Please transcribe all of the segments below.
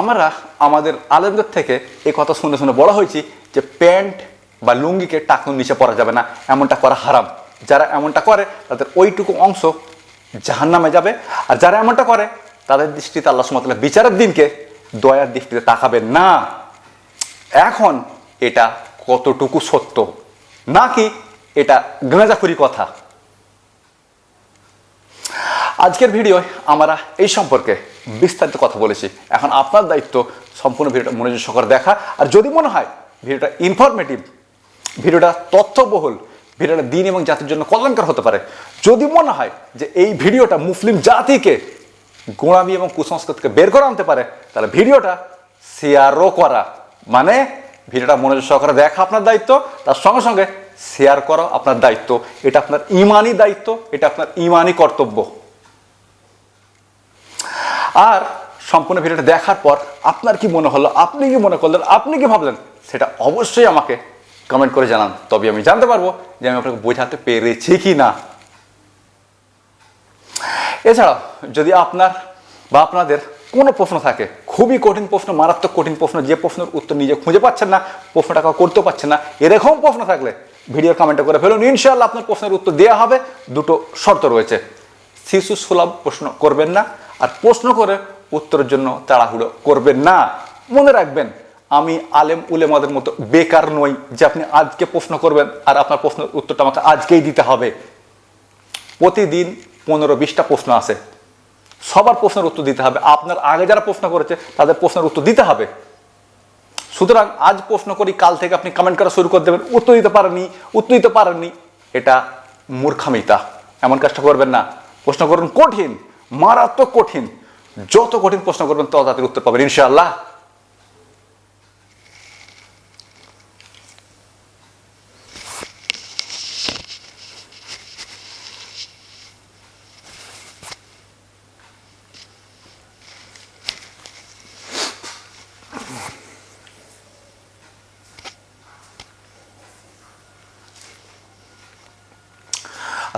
আমরা আমাদের আলেমদের থেকে এই কথা শুনে শুনে বলা হয়েছি যে প্যান্ট বা লুঙ্গিকে টাকুন নিচে পরা যাবে না, এমনটা করা হারাম। যারা এমনটা করে, তাদের ওইটুকু অংশ জাহান্নামে যাবে। আর যারা এমনটা করে, তাদের দৃষ্টিতে আল্লাহ সুমতাল্লাহ বিচারের দিনকে দয়ার দৃষ্টিতে তাকাবেন না। এখন এটা কতটুকু সত্য? নাকি এটা গাঁজাখুরি কথা? আজকের ভিডিওয় আমরা এই সম্পর্কে বিস্তারিত কথা বলেছি। এখন আপনার দায়িত্ব সম্পূর্ণ ভিডিওটা মনোযোগ সহকারে দেখা। আর যদি মনে হয় ভিডিওটা ইনফরমেটিভ ভিডিওটা তথ্যবহুল, ভিডিওটা দিন এবং জাতির জন্য কল্যাণকর হতে পারে, যদি মনে হয় যে এই ভিডিওটা মুসলিম জাতিকে গোড়ামি এবং কুসংস্কার থেকে বের করে আনতে পারে, তাহলে ভিডিওটা শেয়ারও করা। মানে ভিডিওটা মনোযোগ সহকারে দেখা আপনার দায়িত্ব, তার সঙ্গে সঙ্গে শেয়ার করা আপনার দায়িত্ব। এটা আপনার ইমানি দায়িত্ব, এটা আপনার ইমানি কর্তব্য। আর সম্পূর্ণ ভিডিওটা দেখার পর আপনার কি মনে হলো, আপনি কি মনে করলেন, আপনি কি ভাবলেন, সেটা অবশ্যই আমাকে কমেন্ট করে জানান। তবে আমি জানতে পারব যে আমি আপনাকে বোঝাতে পেরেছি কি না এছাড়াও, যদি আপনার বা আপনাদের কোনো প্রশ্ন থাকে, খুবই কঠিন প্রশ্ন, মারাত্মক কঠিন প্রশ্ন, যে প্রশ্নের উত্তর নিজে খুঁজে পাচ্ছেন না, প্রশ্নটা কেউ করতে পারছেন না, এরকম প্রশ্ন থাকলে ভিডিও কমেন্টে করে ফেলুন। ইনশাআল্লাহ আপনার প্রশ্নের উত্তর দেওয়া হবে, দুটো শর্ত রয়েছে। শিশু সুলভ প্রশ্ন করবেন না আর প্রশ্ন করে উত্তরের জন্য তাড়াহুড়ো করবেন না। মনে রাখবেন, আমি আলেম উলেমাদের মতো বেকার নই যে আপনি আজকে প্রশ্ন করবেন আর আপনার প্রশ্নের উত্তরটা আমাকে আজকেই দিতে হবে। প্রতিদিন পনেরো বিশটা প্রশ্ন আসে সবার প্রশ্নের উত্তর দিতে হবে। আপনার আগে যারা প্রশ্ন করেছে, তাদের প্রশ্নের উত্তর দিতে হবে। সুতরাং আজ প্রশ্ন করি, কাল থেকে আপনি কমেন্ট করা শুরু করে দেবেন। উত্তর দিতে পারেননি, উত্তর দিতে পারেননি। এটা মূর্খামিতা। এমন কাজটা করবেন না। প্রশ্ন করুন কঠিন। মারাত্মক কঠিন। যত কঠিন প্রশ্ন করবেন তত তাড়াতাড়ি উত্তর পাবেন ইনশাআল্লাহ।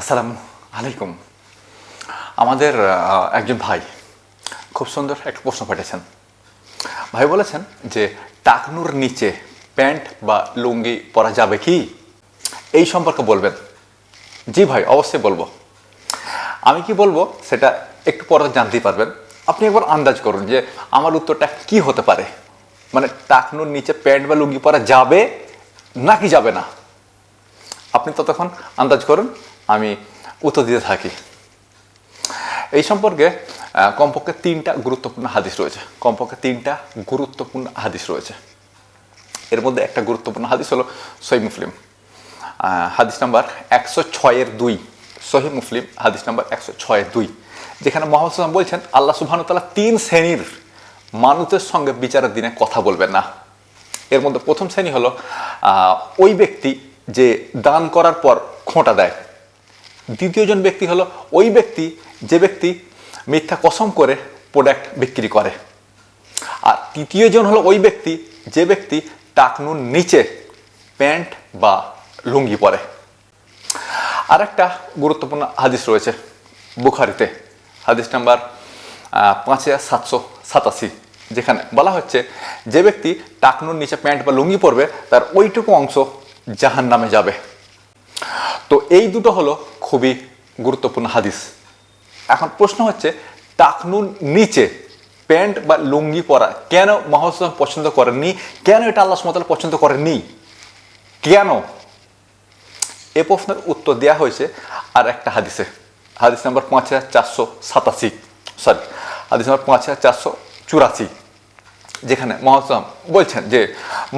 আসসালামু আলাইকুম। আমাদের একজন ভাই খুব সুন্দর একটা প্রশ্ন পাঠিয়েছেন। ভাই বলেছেন যে টাকনুর নিচে প্যান্ট বা লুঙ্গি পরা যাবে কি? এই সম্পর্কে বলবেন। জি ভাই, অবশ্যই বলব। আমি কি বলব সেটা একটু পরে জানতেই পারবেন। আপনি একবার আন্দাজ করুন যে আমার উত্তরটা কি হতে পারে। মানে টাকনুর নিচে প্যান্ট বা লুঙ্গি পরা যাবে নাকি যাবে না? আপনি ততক্ষণ আন্দাজ করুন, আমি উত্তর দিতে থাকি। এই সম্পর্কে কমপক্ষে তিনটা গুরুত্বপূর্ণ হাদিস রয়েছে। কমপক্ষে তিনটা গুরুত্বপূর্ণ হাদিস রয়েছে। এর মধ্যে একটা গুরুত্বপূর্ণ হাদিস হলো সহি মুসলিম। হাদিস নাম্বার একশো ছয়ের দুই। সহি মুসলিম, হাদিস নাম্বার একশো ছয়ের দুই। যেখানে মোহাম্মদ বলছেন, আল্লাহ সুবহানুতাল্লাহ তিন শ্রেণির মানুষের সঙ্গে বিচারের দিনে কথা বলবেন না। এর মধ্যে প্রথম শ্রেণি হলো ওই ব্যক্তি যে দান করার পর খোঁটা দেয়। দ্বিতীয়জন ব্যক্তি হলো ওই ব্যক্তি, যে ব্যক্তি মিথ্যা কসম করে প্রোডাক্ট বিক্রি করে। আর তৃতীয়জন হলো ওই ব্যক্তি, যে ব্যক্তি টাকনুর নিচে প্যান্ট বা লুঙ্গি পরে। আর একটা গুরুত্বপূর্ণ হাদিস রয়েছে বুখারিতে। হাদিস নাম্বার পাঁচ হাজার সাতশো সাতাশি, যেখানে বলা হচ্ছে, যে ব্যক্তি টাকনুর নিচে প্যান্ট বা লুঙ্গি পরবে, তার ওইটুকু অংশ জাহান নামে যাবে। তো এই দুটো হলো খুবই গুরুত্বপূর্ণ হাদিস। এখন প্রশ্ন হচ্ছে, টাকনুর নিচে প্যান্ট বা লুঙ্গি পরা কেন মহাসাম পছন্দ করেননি? কেন এটা আল্লাহ সুমতাল পছন্দ করেননি? কেন? এ প্রশ্নের উত্তর দেওয়া হয়েছে আর একটা হাদিসে। হাদিস নাম্বার পাঁচ হাজার চারশো সাতাশি সরি হাদিস নাম্বার পাঁচ হাজার চারশো চুরাশি, যেখানে মহাসাম বলছেন যে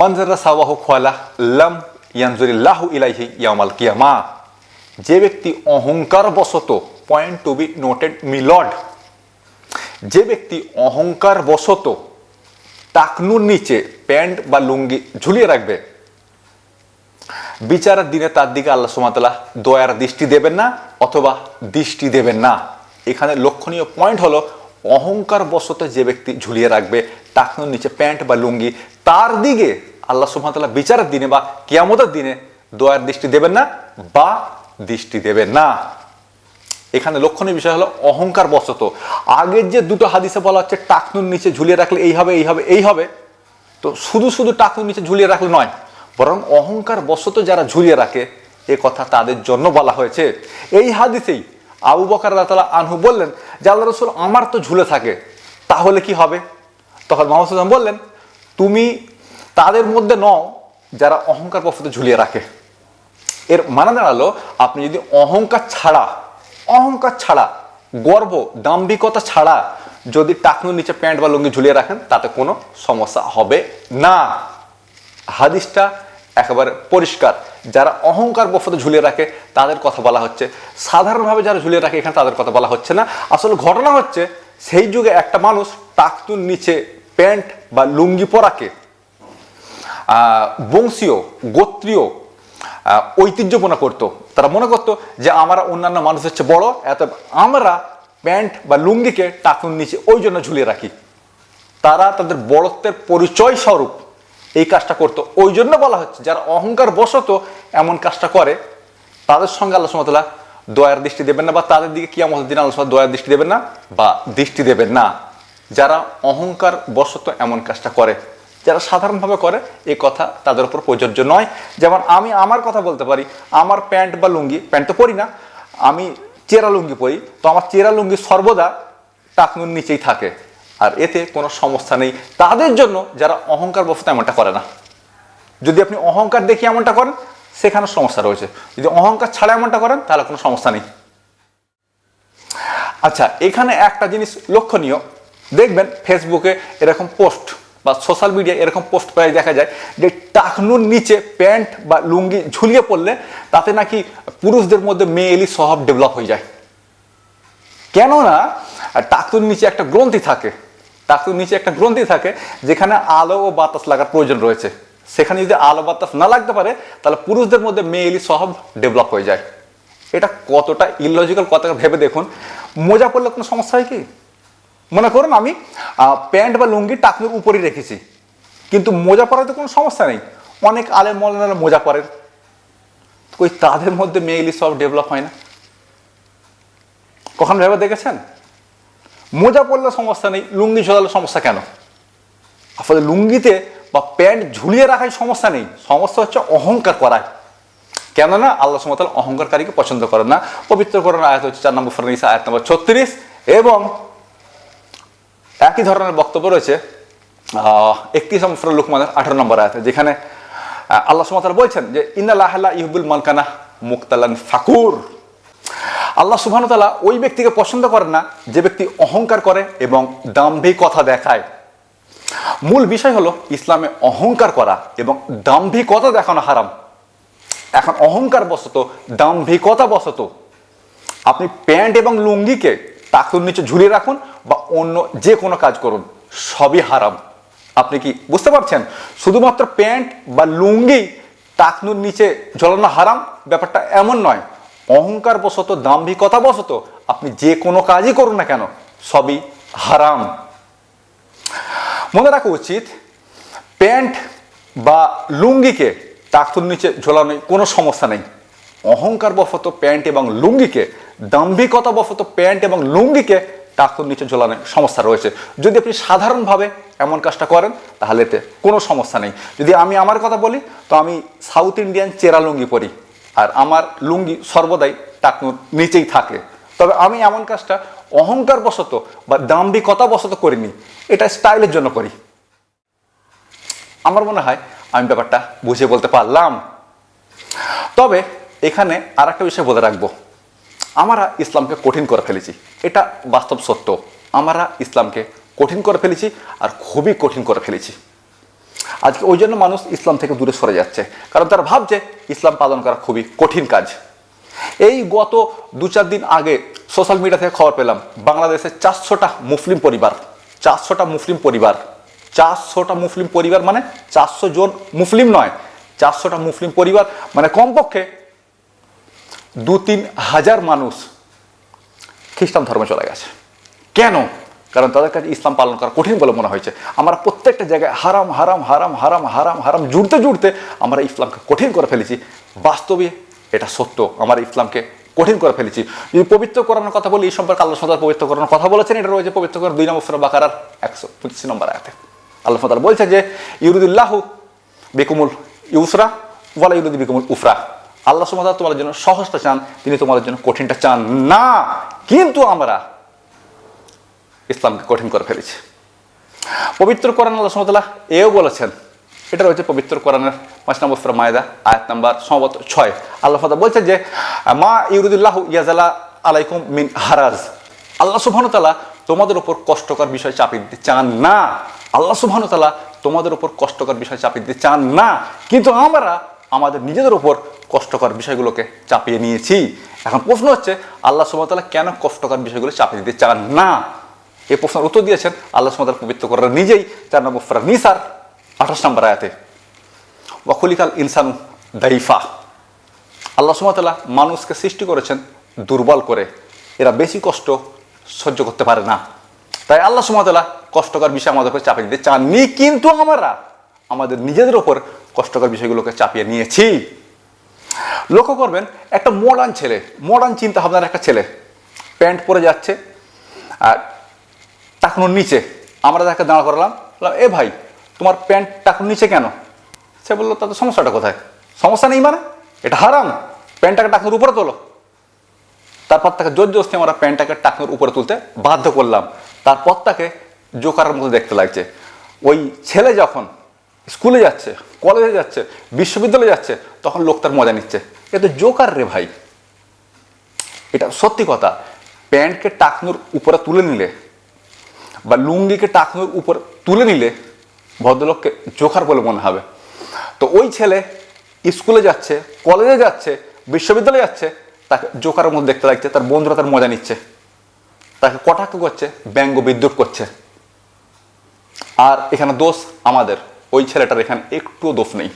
মনজারা সাওয়াহু খোয়ালা লাম ইয়ানজুরিল্লাহু ইলাইহি ইয়ামাল কিয়ামা। যে ব্যক্তি অহংকার বশত পয়েন্ট টু বি নোটেড মিলড যে ব্যক্তি অহংকার বশত টাকনুর নিচে প্যান্ট বা লুঙ্গি ঝুলিয়ে রাখবে, বিচারের দিনে তার দিকে আল্লাহ সুমাতাল্লাহ দয়ার দৃষ্টি দেবেন না অথবা দৃষ্টি দেবেন না। এখানে লক্ষণীয় পয়েন্ট হলো অহংকার বশত যে ব্যক্তি ঝুলিয়ে রাখবে টাকনুর নিচে প্যান্ট বা লুঙ্গি, তার দিকে আল্লাহ সুমাতাল্লাহ বিচারের দিনে বা কিয়ামতের দিনে দয়ার দৃষ্টি দেবেন না বা দৃষ্টি দেবে না। এখানে লক্ষণীয় বিষয় হলো অহংকার বশত। আগের যে দুটো হাদিসে বলা হচ্ছে, টাকনুর নিচে ঝুলিয়ে রাখলে এই হবে এই হবে এই হবে, তো শুধু শুধু টাকনুর নিচে ঝুলিয়ে রাখলে নয়, বরং অহংকার বশত যারা ঝুলিয়ে রাখে, এ কথা তাদের জন্য বলা হয়েছে। এই হাদিসেই আবু বকার রাতালা আনহু বললেন, যে আল্লাহ রসুল আমার তো ঝুলে থাকে, তাহলে কি হবে? তখন মোহাম্মদ বললেন, তুমি তাদের মধ্যে নও যারা অহংকার বশত ঝুলিয়ে রাখে। এর মানে দাঁড়াল, আপনি যদি অহংকার ছাড়া অহংকার ছাড়া, গর্ব, দাম্ভিকতা ছাড়া যদি টাকনুর নিচে প্যান্ট বা লুঙ্গি ঝুলিয়ে রাখেন, তাতে কোনো সমস্যা হবে না। হাদিসটা একেবারে পরিষ্কার। যারা অহংকার বশত ঝুলিয়ে রাখে, তাদের কথা বলা হচ্ছে। সাধারণভাবে যারা ঝুলিয়ে রাখে এখানে, তাদের কথা বলা হচ্ছে না। আসলে ঘটনা হচ্ছে, সেই যুগে একটা মানুষ টাকতুর নিচে প্যান্ট বা লুঙ্গি পরাকে বংশীয়, গোত্রীয় ঐতিহ্যপনা করতো। তারা মনে করতো যে আমরা অন্যান্য মানুষের চেয়ে বড়, এত আমরা প্যান্ট বা লুঙ্গিকে টাকুন নিচে ওই জন্য ঝুলিয়ে রাখি। তারা তাদের বড়ত্বের পরিচয় স্বরূপ এই কাজটা করতো। ওই জন্য বলা হচ্ছে, যারা অহংকার বশত এমন কাজটা করে, তাদের সঙ্গে আল্লাহ সুমতলা দয়ার দৃষ্টি দেবেন না বা তাদের দিকে কি আমাদের দিন আল্লাহ দয়ার দৃষ্টি দেবেন না বা দৃষ্টি দেবেন না। যারা অহংকার বশত এমন কাজটা করে যারা সাধারণভাবে করে, এই কথা তাদের উপর প্রযোজ্য নয়। যেমন আমি আমার কথা বলতে পারি, আমার প্যান্ট বা লুঙ্গি, প্যান্ট তো পরি না, আমি চেরা লুঙ্গি পরি, তো আমার চেরা লুঙ্গি সর্বদা টাকনুর নিচেই থাকে, আর এতে কোনো সমস্যা নেই। তাদের জন্য যারা অহংকার বশত এমনটা করে না। যদি আপনি অহংকার দেখিয়ে এমনটা করেন, সেখানে সমস্যা রয়েছে। যদি অহংকার ছাড়া এমনটা করেন, তাহলে কোনো সমস্যা নেই। আচ্ছা এখানে একটা জিনিস লক্ষণীয়। দেখবেন ফেসবুকে এরকম পোস্ট বা সোশ্যাল মিডিয়া এরকম পোস্ট প্রায় দেখা যায় যে টাকনুর নিচে প্যান্ট বা লুঙ্গি ঝুলিয়ে পড়লে তাতে নাকি পুরুষদের মধ্যে মেয়েলি স্বভাব ডেভেলপ হয়ে যায়। কেননা টাকনুর নিচে একটা গ্রন্থি থাকে। টাকনুর নিচে একটা গ্রন্থি থাকে যেখানে আলো ও বাতাস লাগার প্রয়োজন রয়েছে। সেখানে যদি আলো বাতাস না লাগতে পারে, তাহলে পুরুষদের মধ্যে মেয়েলি স্বভাব ডেভেলপ হয়ে যায়। এটা কতটা ইললজিক্যাল কথা ভেবে দেখুন। মোজা পড়লে কোনো সমস্যা হয় কি? মনে করুন আমি প্যান্ট বা লুঙ্গি টাকনুর উপরেই রেখেছি। কিন্তু মোজা পরাতে কোনো সমস্যা নেই। অনেক আলে মলানারা মোজা পরেন কই তাদের মধ্যে মেয়েলি সব ডেভেলপ হয় না। কখন ভেবে দেখেছেন? মোজা পরলে সমস্যা নেই, লুঙ্গি ঝোলালে সমস্যা কেন? আসলে লুঙ্গিতে বা প্যান্ট ঝুলিয়ে রাখায় সমস্যা নেই। সমস্যা হচ্ছে অহংকার করায়। কেননা আল্লাহ সুমতাল অহংকারকারীকে পছন্দ করেন না। পবিত্র করেন আয়াত হচ্ছে চার নম্বর ফরনিসা আয়াত নম্বর ছত্রিশ এবং একই ধরনের বক্তব্য রয়েছে একত্রিশ নম্বর লুকমানের আঠারো নম্বর আয়াতে, যেখানে আল্লাহ সুমতাল বলছেন যে ইন্দাল্লাহ ইহবুল মালকানা মুক্তালান ফাকুর। আল্লাহ সুবহানতালা ওই ব্যক্তিকে পছন্দ করেন না, যে ব্যক্তি অহংকার করে এবং দাম্ভিকতা দেখায়। মূল বিষয় হলো ইসলামে অহংকার করা এবং দাম্ভিকতা দেখানো হারাম। এখন অহংকার বশত দাম্ভিকতা বশত আপনি প্যান্ট এবং লুঙ্গিকে টাকুর নিচে ঝুলিয়ে রাখুন বা অন্য যে কোনো কাজ করুন, সবই হারাম। আপনি কি বুঝতে পারছেন? শুধুমাত্র প্যান্ট বা লুঙ্গি টাকনুর নিচে ঝোলানো হারাম? ব্যাপারটা এমন নয়। অহংকার বশত দাম্ভিকতা বশত আপনি যে কোনো কাজই করুন না কেন, সবই হারাম। মনে রাখা উচিত, প্যান্ট বা লুঙ্গিকে টাকতুর নিচে ঝোলানোয় কোনো সমস্যা নেই। অহংকার বশত প্যান্ট এবং লুঙ্গিকে দাম্ভিকতা বশত প্যান্ট এবং লুঙ্গিকে টাকুর নিচে ঝোলানোর সমস্যা রয়েছে। যদি আপনি সাধারণভাবে এমন কাজটা করেন, তাহলে এতে কোনো সমস্যা নেই। যদি আমি আমার কথা বলি, তো আমি সাউথ ইন্ডিয়ান চেরা লুঙ্গি পরি আর আমার লুঙ্গি সর্বদাই টাকুর নিচেই থাকে। তবে আমি এমন কাজটা অহংকার বশত বা দাম্ভিকতা বশত করিনি, এটা স্টাইলের জন্য করি। আমার মনে হয় আমি ব্যাপারটা বুঝিয়ে বলতে পারলাম। তবে এখানে আর একটা বিষয় বলে রাখব। আমরা ইসলামকে কঠিন করে ফেলেছি। এটা বাস্তব সত্য। আমরা ইসলামকে কঠিন করে ফেলেছি আর খুবই কঠিন করে ফেলেছি। আজকে ওই জন্য মানুষ ইসলাম থেকে দূরে সরে যাচ্ছে। কারণ তারা ভাবছে ইসলাম পালন করা খুবই কঠিন কাজ। এই গত দু চার দিন আগে সোশ্যাল মিডিয়া থেকে খবর পেলাম, বাংলাদেশে চারশোটা মুসলিম পরিবার, চারশোটা মুসলিম পরিবার, চারশোটা মুসলিম পরিবার মানে চারশো জন মুসলিম নয়, চারশোটা মুসলিম পরিবার মানে কমপক্ষে দু তিন হাজার মানুষ খ্রিস্টান ধর্মে চলে গেছে। কেন? কারণ তাদের কাছে ইসলাম পালন করা কঠিন বলে মনে হয়েছে। আমরা প্রত্যেকটা জায়গায় হারাম হারাম হারাম হারাম হারাম হারাম, জুড়তে জুড়তে আমরা ইসলামকে কঠিন করে ফেলেছি। বাস্তবে এটা সত্য, আমরা ইসলামকে কঠিন করে ফেলেছি। যদি পবিত্র করানোর কথা বলি, এই সম্পর্কে আল্লাহ সাদার পবিত্র করানোর কথা বলেছেন, এটা রয়েছে পবিত্র করার দুই নম্বর সুরা বাকারার একশো পঁচিশ নম্বর আয়াতে। আল্লাহ সাদার বলছে যে, ইউরুদুল্লাহ বেকুমুল ইউসরা, ওয়ালা ইউরুদি বেকুমুল উফরা। আল্লাহ সুমাদা তোমাদের জন্য সহজটা চান, তিনি তোমাদের জন্য কঠিনটা চান না। কিন্তু আমরা ইসলামকে কঠিন করে ফেলেছি। পবিত্র কোরআন আল্লাহ সুমতাল্লাহ এও বলেছেন, এটা রয়েছে পবিত্র কোরআনের পাঁচ নম্বর সুরা মায়দা, আয়াত নাম্বার সম্ভবত ছয়। আল্লাহ ফাদা বলছেন যে, মা ইউরুদুল্লাহ ইয়াজালা আলাইকুম মিন হারাজ। আল্লাহ সুবহানুতালা তোমাদের উপর কষ্টকর বিষয় চাপিয়ে দিতে চান না। আল্লাহ সুবহানুতালা তোমাদের উপর কষ্টকর বিষয় চাপিয়ে দিতে চান না। কিন্তু আমরা, আমাদের নিজেদের উপর কষ্টকর বিষয়গুলোকে চাপিয়ে নিয়েছি। এখন প্রশ্ন হচ্ছে, আল্লাহ সুবহানুতালা কেন কষ্টকর বিষয়গুলো চাপিয়ে দিতে চান না? এই প্রশ্নের উত্তর দিয়েছেন আল্লাহ সুমাতার পবিত্র করার নিজেই, চার নম্বর ফরা নিসার, আঠাশ নম্বর আয়াতে। ওয়াকুলিকাল ইনসান দাইফা। আল্লাহ সুমাতাল্লাহ মানুষকে সৃষ্টি করেছেন দুর্বল করে। এরা বেশি কষ্ট সহ্য করতে পারে না। তাই আল্লাহ সুমাতাল্লাহ কষ্টকর বিষয় আমাদের উপর চাপিয়ে দিতে চাননি, কিন্তু আমরা আমাদের নিজেদের ওপর কষ্টকর বিষয়গুলোকে চাপিয়ে নিয়েছি। লক্ষ্য করবেন, একটা মডার্ন ছেলে মডার্ন চিন্তা ভাবনার একটা ছেলে। প্যান্ট পরে যাচ্ছে, আর টাকনুর নিচে। আমরা তাকে দাঁড় করালাম এ ভাই, তোমার প্যান্ট টাকনুর নিচে কেন? সে বলল তাদের সমস্যাটা কোথায়? সমস্যা নেই মানে এটা হারাম। প্যান্টটাকে টাকনুর উপরে তোলো। তারপর তাকে জোর জোস্তি আমরা প্যান্টটাকে টাকনুর উপরে তুলতে বাধ্য করলাম। তারপর তাকে জোকারের মতো দেখতে লাগছে। ওই ছেলে যখন স্কুলে যাচ্ছে, কলেজে যাচ্ছে, বিশ্ববিদ্যালয়ে যাচ্ছে, তখন লোক তার মজা নিচ্ছে। এ তো জোকার রে ভাই। এটা সত্যি কথা। প্যান্টকে টাকনুর উপরে তুলে নিলে বা লুঙ্গিকে টাকনুর উপর তুলে নিলে ভদ্রলোককে জোকার বলে মনে হবে। তো ওই ছেলে স্কুলে যাচ্ছে কলেজে যাচ্ছে, বিশ্ববিদ্যালয়ে যাচ্ছে, তাকে জোকারের মধ্যে দেখতে লাগছে, তার বন্ধুরা তার মজা নিচ্ছে। তাকে কটাক্ষ করছে, ব্যঙ্গ বিদ্যুৎ করছে। আর এখানে দোষ আমাদের। ওই ছেলেটার এখানে একটুও দোষ নেই।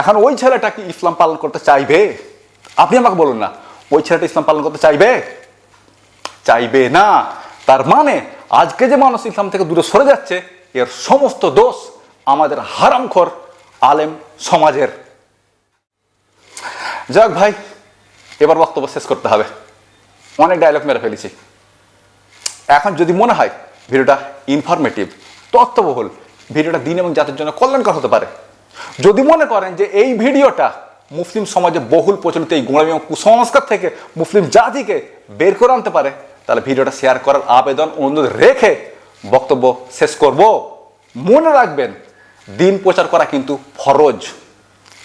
এখন ওই ছেলেটা কি ইসলাম পালন করতে চাইবে? আপনি আমাকে বলুন না, ওই ছেলেটা ইসলাম পালন করতে চাইবে? চাইবে না। তার মানে আজকে যে মানুষ ইসলাম থেকে দূরে সরে যাচ্ছে, এর সমস্ত দোষ আমাদের হারামখোর আলেম সমাজের। যাক ভাই, এবার বক্তব্য শেষ করতে হবে। অনেক ডায়লগ মেরে ফেলেছি। এখন যদি মনে হয়, ভিডিওটা ইনফরমেটিভ তথ্যবহুল, ভিডিওটা দিন এবং জাতির জন্য কল্যাণকর হতে পারে। যদি মনে করেন যে এই ভিডিওটা মুসলিম সমাজে বহুল প্রচলিত, এই গোড়ামি এবং কুসংস্কার থেকে মুসলিম জাতিকে বের করে আনতে পারে, তাহলে ভিডিওটা শেয়ার করার আবেদন, অনুরোধ রেখে বক্তব্য শেষ করব। মনে রাখবেন, দিন প্রচার করা কিন্তু ফরজ।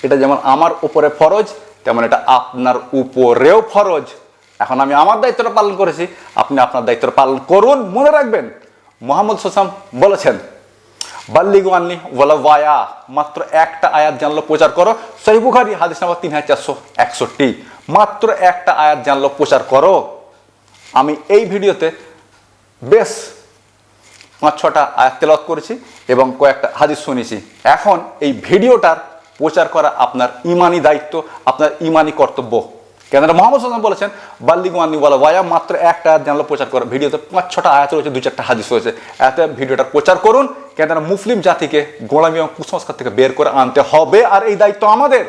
এটা যেমন আমার উপরে ফরজ, তেমন এটা আপনার উপরেও ফরজ। এখন আমি আমার দায়িত্বটা পালন করেছি, আপনি আপনার দায়িত্বটা পালন করুন। মনে রাখবেন, মোহাম্মদ সোসাম বলেছেন বাল্লিগু আনলি, ওয়ালা ওয়ায়া। মাত্র একটা আয়াত জানলো, প্রচার করো। সহি হাদিস নাম্বার তিন হাজার চারশো একষট্টি। মাত্র একটা আয়াত জানলো, প্রচার করো। আমি এই ভিডিওতে বেশ পাঁচ, ছটা আয়াত তেলাওয়াত করেছি এবং কয়েকটা হাদিস শুনেছি। এখন এই ভিডিওটার প্রচার করা আপনার ইমানি দায়িত্ব, আপনার ইমানি কর্তব্য। কেন মোহাম্মদ সাল্লাম বলেছেন বাল্লিগু আন্নি বলা ওয়ায়া মাত্র একটা জানলো প্রচার করো। ভিডিওতে পাঁচ ছটা আয়াত রয়েছে, দু চারটা হাদিস রয়েছে। এত ভিডিওটা প্রচার করুন, কেননা মুসলিম জাতিকে গোলামি এবং কুসংস্কার থেকে বের করে আনতে হবে, আর এই দায়িত্ব আমাদের।